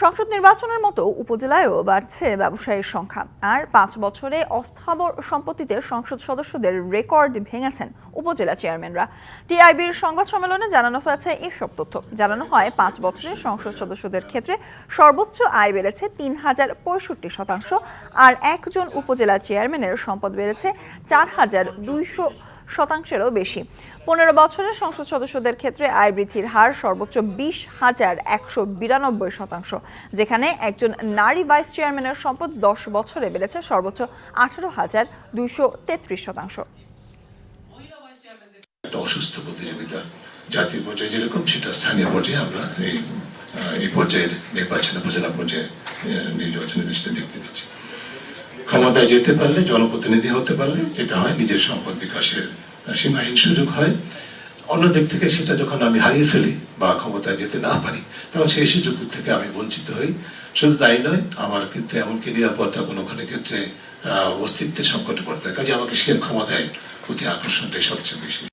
সংসদ নির্বাচনের মতো উপজেলায়ও বাড়ছে ব্যবসায়ীর সংখ্যা। আর পাঁচ বছরে অস্থাবর সম্পত্তিতে সংসদ সদস্যদের রেকর্ড ভেঙেছেন উপজেলা চেয়ারম্যানরা। টিআইবির সংবাদ সম্মেলনে জানানো হয়েছে এসব তথ্য। জানানো হয়, পাঁচ বছরে সংসদ সদস্যদের ক্ষেত্রে সর্বোচ্চ আয় বেড়েছে তিন হাজার পঁয়ষট্টি শতাংশ, আর একজন উপজেলা চেয়ারম্যানের সম্পদ বেড়েছে চার হাজার দুইশো শতাংশেরও বেশি। পনেরো বছরের সংসদ সদস্যদের ক্ষেত্রে আয় বৃদ্ধির হার সর্বোচ্চ বিশ হাজার একশো বিরানব্বই শতাংশ, যেখানে একজন নারী ভাইস চেয়ারম্যানের সম্পদ দশ বছরে বেড়েছে সর্বোচ্চ আঠারো হাজার দুইশো তেত্রিশ শতাংশ। অসুস্থ প্রতিযোগিতা জাতীয় পর্যায়ে যেরকম, সেটা স্থানীয় পর্যায়ে আমরা এই এই পর্যায়ের নির্বাচনে, উপজেলা পর্যায়ে নির্বাচনের দেখতে পাচ্ছি। ক্ষমতায় যেতে পারলে, জনপ্রতিনিধি হতে পারলে যেটা হয়, নিজের সম্পদ বিকাশের সীমাহীন সুযোগ হয়। অন্য দিক থেকে সেটা যখন আমি হারিয়ে ফেলি বা ক্ষমতায় যেতে না পারি, তখন সেই সুযোগ থেকে আমি বঞ্চিত হই। শুধু তাই নয়, আমার কিন্তু এমনকি নিরাপত্তা কোনো কোনো ক্ষেত্রে অস্তিত্বের সংকটে পড়তে হয় কাজে আমাকে সে ক্ষমতায় প্রতি আকর্ষণটাই সবচেয়ে বেশি।